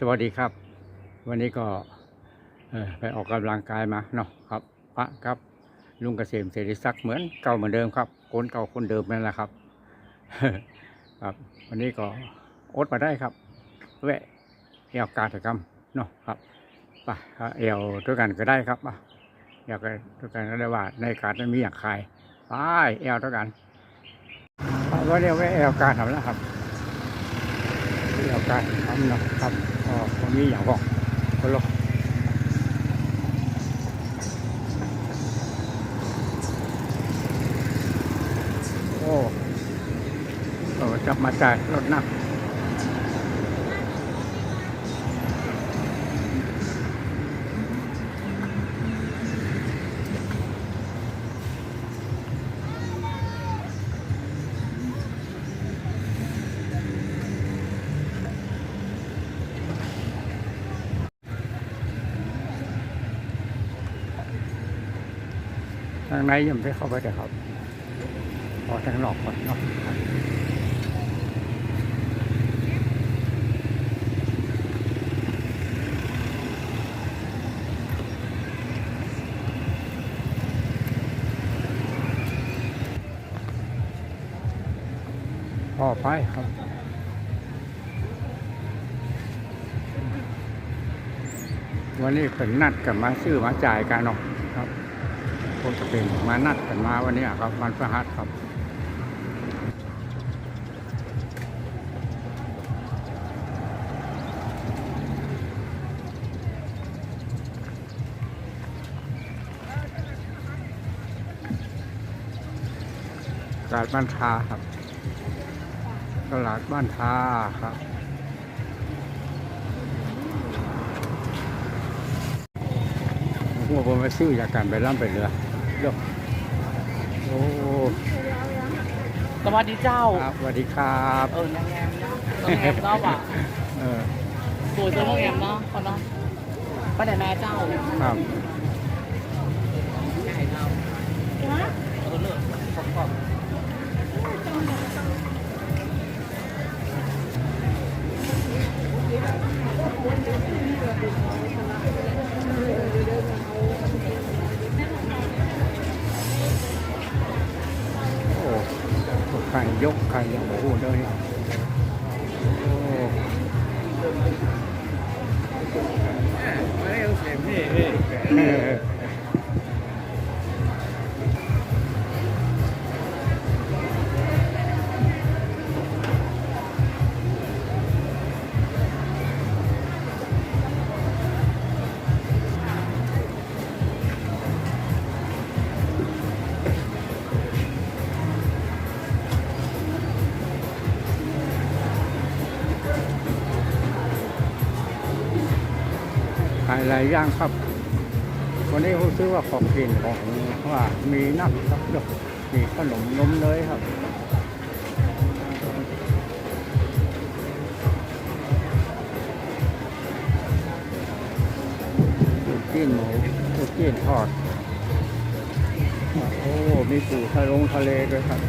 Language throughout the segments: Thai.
สวัสดีครับ วันนี้ก็ไปออกกำลังกายมาเนาะครับพระครับ ลุงเกษมเสรีศักดิ์เหมือนเก่าเหมือนเดิมครับคนเก่าคนเดิมนั่นแหละครับครับวันนี้ก็อดมาได้ครับแวะเอวการกรรมเนาะครับไปครับเอวด้วยกันก็ได้ครับอะเอวกันด้วยกันก็ได้ว่าในการนั้นมีอย่างใครไปเอวด้วยกันก็เรียกว่าเอวการทำแล้วครับ กี่ยทำนะครับก็ผมมีอย่างบอกคนลงโอ้เออจับมาจายรถหนักางในยังไม่เข้าไปแต่ครับ ออกทางนอกก่อนเนาะพอไปครับวันนี้เป็นนัดกันมาซื้อมาจ่ายกันเนาะครับ คงจะเป็นมานัดกันมาวันนี้ครับวันพฤหัสครับตลาดบ้านทาครับ ตลาดบ้านทาครับหัวผมมาซื้อจากการไปล่ำไปเรือ ดี๋ยวโอ้สวัสดีเจ้า ครับสวัสดีครับเออนางแงมเนาะนางแงมเนาะว่ะเออสวยเจอนางแงมเนาะคนเนาะป้าแต่แม่เจ้าครับ ไข่ยกไข่อย่างพูดเลยโอ้ หลายอย่างครับ วันนี้ผมซื้อว่าของกินของว่ามีน้ำครับเดี๋ยวมีขนมนมเนยครับกจิ้นหมูลูกจิ้นทอด โอ้ มีปูทะลงทะเลด้วยครับ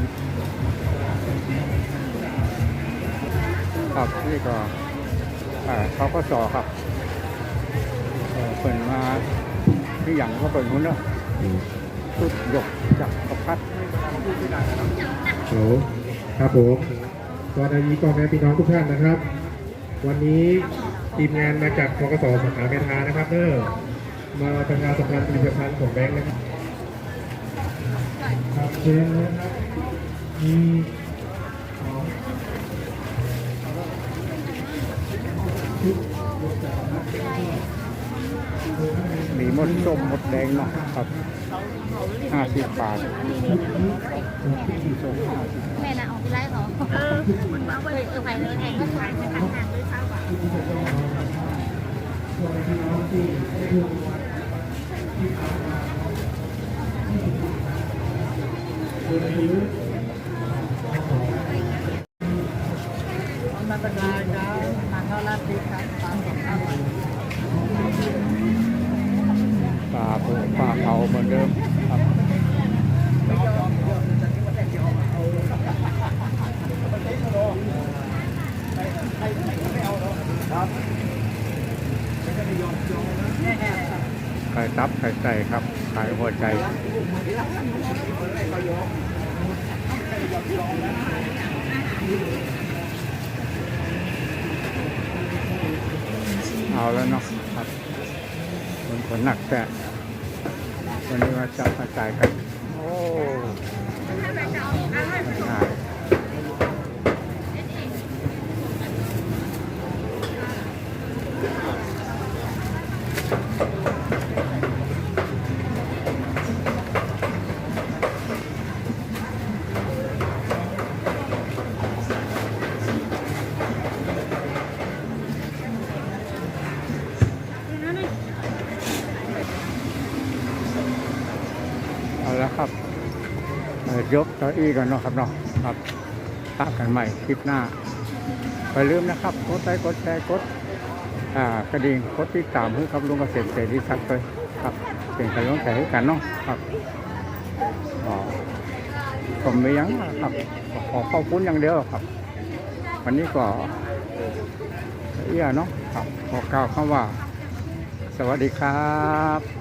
ครับ นี่ก็อ่าเขาก็สอครับ ปิดมาที่อย่างก็เปิดนู้นเนาะชุดหยกจากประพัดโหลครับผมสวัสดีพ่อแม่พี่น้องทุกท่านนะครับ วันนี้ทีมงานมาจากกกสสาขาเมทานะครับเนอมาประชาสัมพันธ์ผลิตภัณฑ์ของแบงค์นะครับครับเชิญนะครับมี ส้มมดแดงเนาะครับห้าสิบบาทแม่น่ะออกที่ไล่เขาเออเหมือนว่าเออไปเลยแทงก็ขายไปทางทางด้วยซ้ำอะมา ป่าเผาเหมือนเดิมครับไข่ตับไข่ไก่ครับขายหัวใจเอาแล้วเนาะครับมันขนหนักแต่ มาจับมาจ่ายกันโอ้ง่าย แล้วครับยกเก้าอี้กันเนาะครับเนาะครับตากันใหม่คลิปหน้าอย่าลืมนะครับ กดไลค์กดแชร์กดกระดิ่งกดติดตามให้กับลุงเกษตรเสรีสักดิ์เลยครับเป็นกำลังใจให้กันเนาะครับอ๋อผมไม่ยั้งนะครับขอขอบคุณอย่างเดียวครับ วันนี้ก็เอี้ยเนาะครับขอกล่าวคำว่า สวัสดีครับ